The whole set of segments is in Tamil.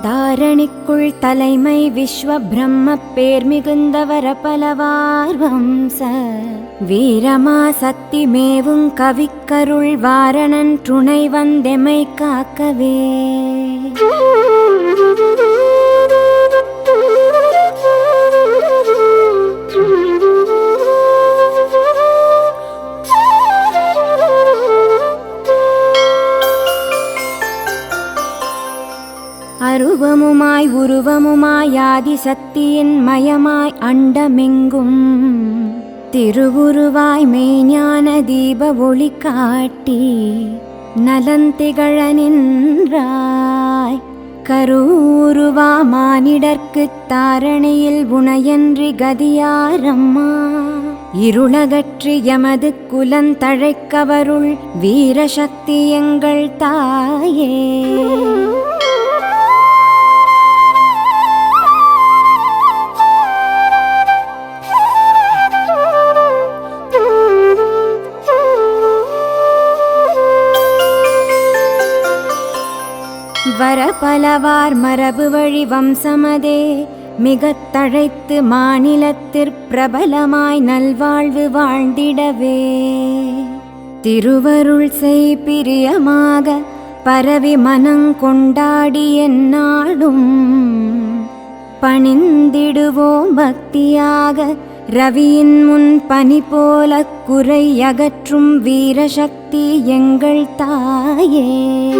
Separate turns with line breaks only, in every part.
தாரணிக்குள் தலைமை விஸ்வ பிரம்ம பேர் மிகுந்தவர பலவார் வீரமா சக்தி மேவும் கவிக்கருள் வாரணன் துணை வந்தெமை காக்கவே. அருவமுமாய் உருவமுமாய் ஆதி சக்தியின் மயமாய் அண்டமெங்கும். திருவுருவாய் மெய்ஞான தீப ஒளி காட்டி நலந்திகழ நின்றாய். கரூருவா மானிடர்க்குத் தாரணையில் உணையன்றி கதியாரம்மா. இருளகற்றி எமது குலந்தழைக்கவருள் வீரசக்தி எங்கள் தாயே. வர பலவார் மரபு வழி வம்சமதே. மிகத் தழைத்து மாநிலத்திற் பிரபலமாய் நல்வாழ்வு வாழ்ந்திடவே. திருவருள் செய் பிரியமாக பரவி மனங்கொண்டாடி என்னாடும் பணிந்திடுவோம் பக்தியாக ரவியின் முன் பனி போல குறை அகற்றும் வீரசக்தி எங்கள் தாயே.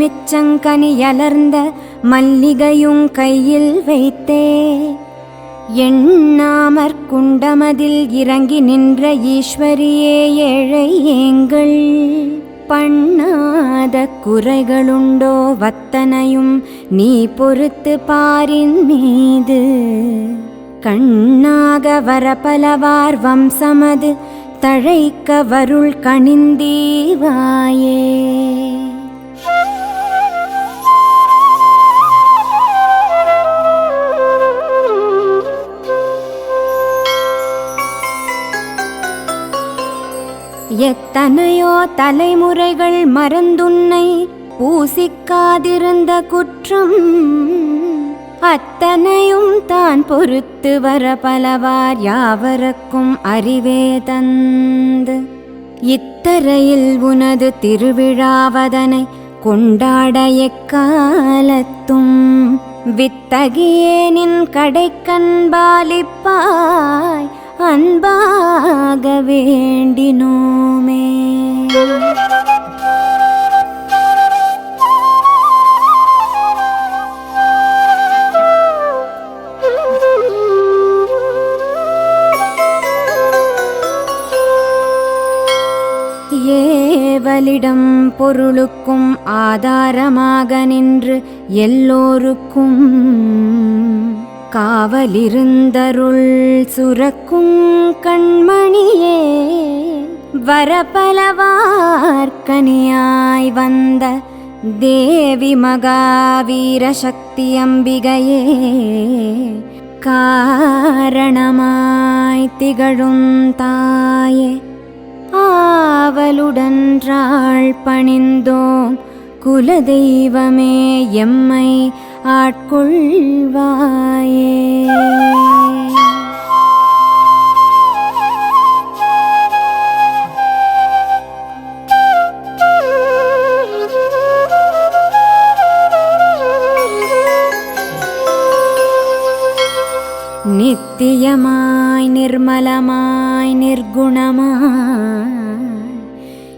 மிச்சங்கனியலர்ந்த மல்லிகையும் கையில் வைத்தே. எண்ணாமற் குண்டமதில் இறங்கி நின்ற ஈஸ்வரியே ஏழை ஏங்கள். பண்ணாத குறைகளுண்டோ வத்தனையும் நீ பொறுத்து பாரின் மீது. கண்ணாக வரபலவார் வம்சமது தழைக்க வருள் கணிந்தீவாயே எத்தனையோ தலைமுறைகள் மறந்துன்னை பூசிக்காதிருந்த குற்றம் அத்தனையும் தான் பொறுத்து வர பலவார் யாவருக்கும் அறிவே தந்து. இத்தரையில் உனது திருவிழாவதனை கொண்டாட எக்காலத்தும் வித்தகியேனின் கடைக்கண்பாலிப்பாய் அன்பாக வேண்டினோமே. ஏவலிடம் பொருளுக்கும் ஆதாரமாக நின்று எல்லோருக்கும் காவலிருந்தருள் சுரக்கும் கண்மணியே வரபலவார்க்கனியாய் வந்த தேவி மகாவீர சக்தி அம்பிகையே காரணமாய் திகழும் தாயே. ஆவலுடன்றாள் பணிந்தோம். குலதெய்வமே எம்மை ஆட்கொள்வாயே.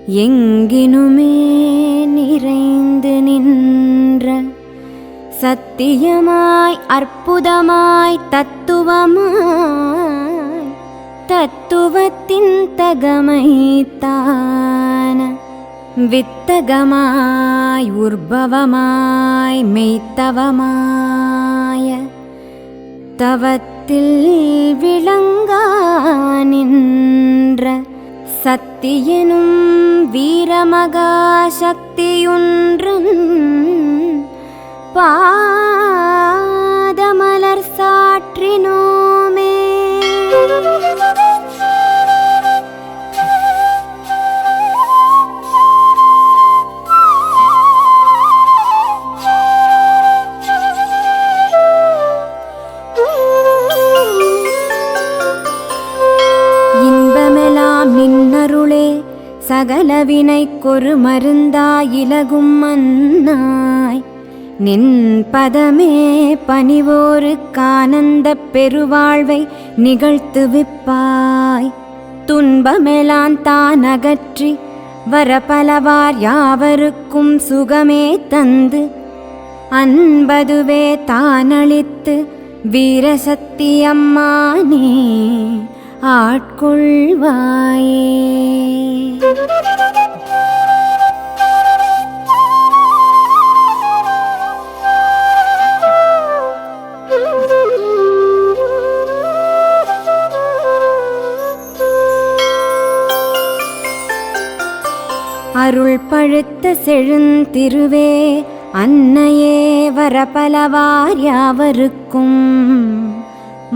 எங்கினுமே நிறைந்து நின்ற சத்தியமாய் அற்புதமாய் தத்துவமாய் தத்துவத்தின் தகமைத்தான வித்தகமாய் உற்பவமாய் மெய்த்தவமாய தவத்தில் விளங்கா நின்ற சக்தியெனும் வீரமகா சக்தியொன்றன் பாதமலர் சாற்றினோ நின்னருளே சகலவினைக்கொரு மருந்தாயிலகும் மன்னாய். நின் பதமே பணிவோருக்கானந்தப் பெருவாழ்வை நிகழ்த்துவிப்பாய் துன்பமெலான் தான் அகற்றி வரபலவார் யாவருக்கும் சுகமே தந்து அன்பதுவே தானளித்து வீரசக்தியம்மானே ஆட்கொள்வாயே. அருள் பழுத்த செழுந்திருவே அன்னையே வரபலவார் யாவருக்கும்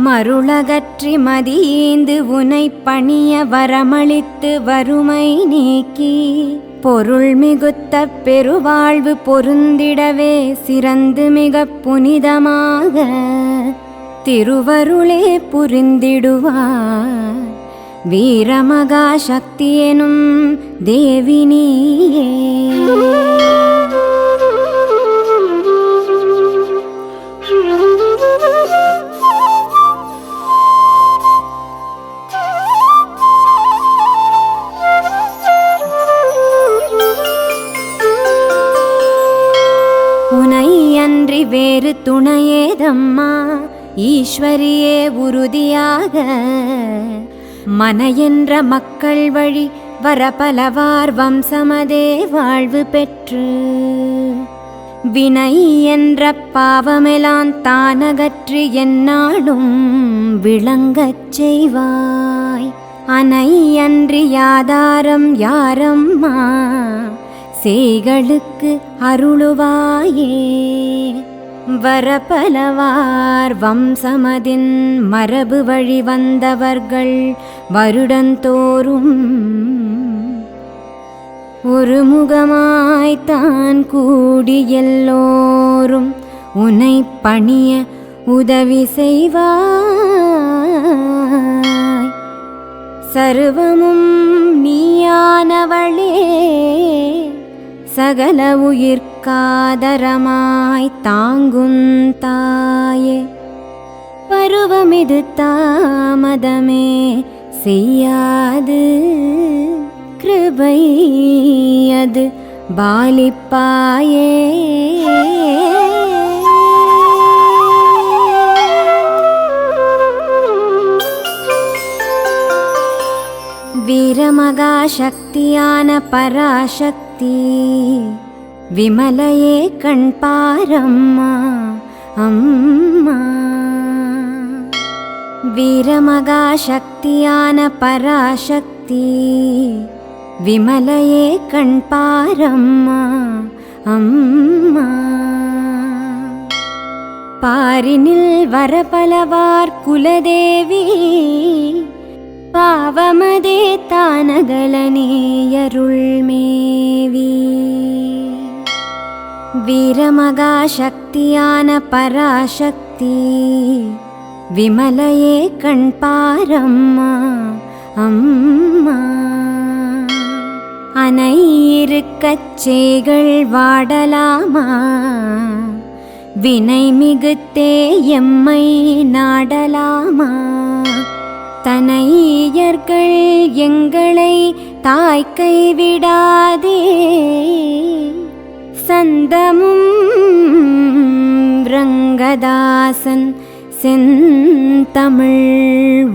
மருளகற்றி மதியேந்து உனை பணிய வரமளித்து வறுமை நீக்கி. பொருள் மிகுத்த பெருவாழ்வு பொருந்திடவே சிறந்து மிக புனிதமாக திருவருளே புரிந்திடுவார். வீரமகா சக்தி எனும் தேவினியே அம்மா ஈஸ்வரியே உறுதியாக. மன என்ற மக்கள் வழி வரபலவார் வம்சமதே வாழ்வு பெற்று. வினை என்ற பாவமெலாம் தானகற்று என்னாலும் விளங்கச் செய்வாய். அனை அன்றி யாதாரம் யாரம்மா செய்களுக்கு அருளுவாயே. வரப்பலவார் வம்சமதின் மரபு வழி வந்தவர்கள் வருடந்தோறும் ஒரு முகமாய்த்தான் கூடி எல்லோரும் உனை பணிய உதவி செய்வாய். சர்வமும் நீயானவளே. சகல உயிர்காதரமாய் தாங்கும் தாயே. பருவமிது தாமதமே செய்யாது. கிருபை அது பாலிப்பாயே. வீரமகா சக்தியான பராசக்தி விமலையே கண் பாரம்மா அம்மா. வீரமகா சக்தியான பராசக்தி விமலையே கண் பாரம்மா அம்மா. பாரினில் வரபலவார் குலதேவி பாவமதே தானகலனேயருள்மேவி வீரமகா சக்தியான பராசக்தி விமலையே கண் பாரம்மா அம்மா. அனையிருக்கச் சேகள் வாடலாமா வினை மிகுத்தே எம்மை நாடலாமா. மன்னர்கள் எங்களை தாய் கைவிடாதே. சந்தமும் ரங்கதாசன் செந்தமிழ்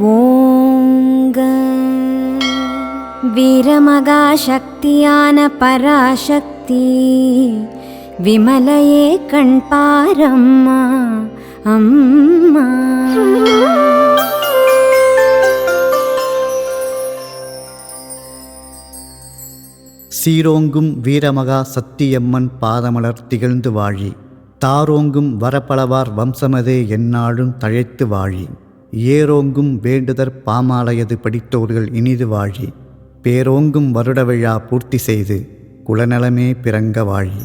ஓங்க. வீரமகா சக்தியான பராசக்தி விமலையே கண் பாரம்மா அம்மா.
சீரோங்கும் வீரமகா சத்தியம்மன் பாதமலர் திகழ்ந்து வாழி. தாரோங்கும் வரப்பளவார் வம்சமதே எந்நாளும் தழைத்து வாழி. ஏரோங்கும் வேண்டுதற் பாமாலையது படித்தோர்கள் இனிது வாழி. பேரோங்கும் வருட விழா பூர்த்தி செய்து குலநலமே பிறங்க வாழி.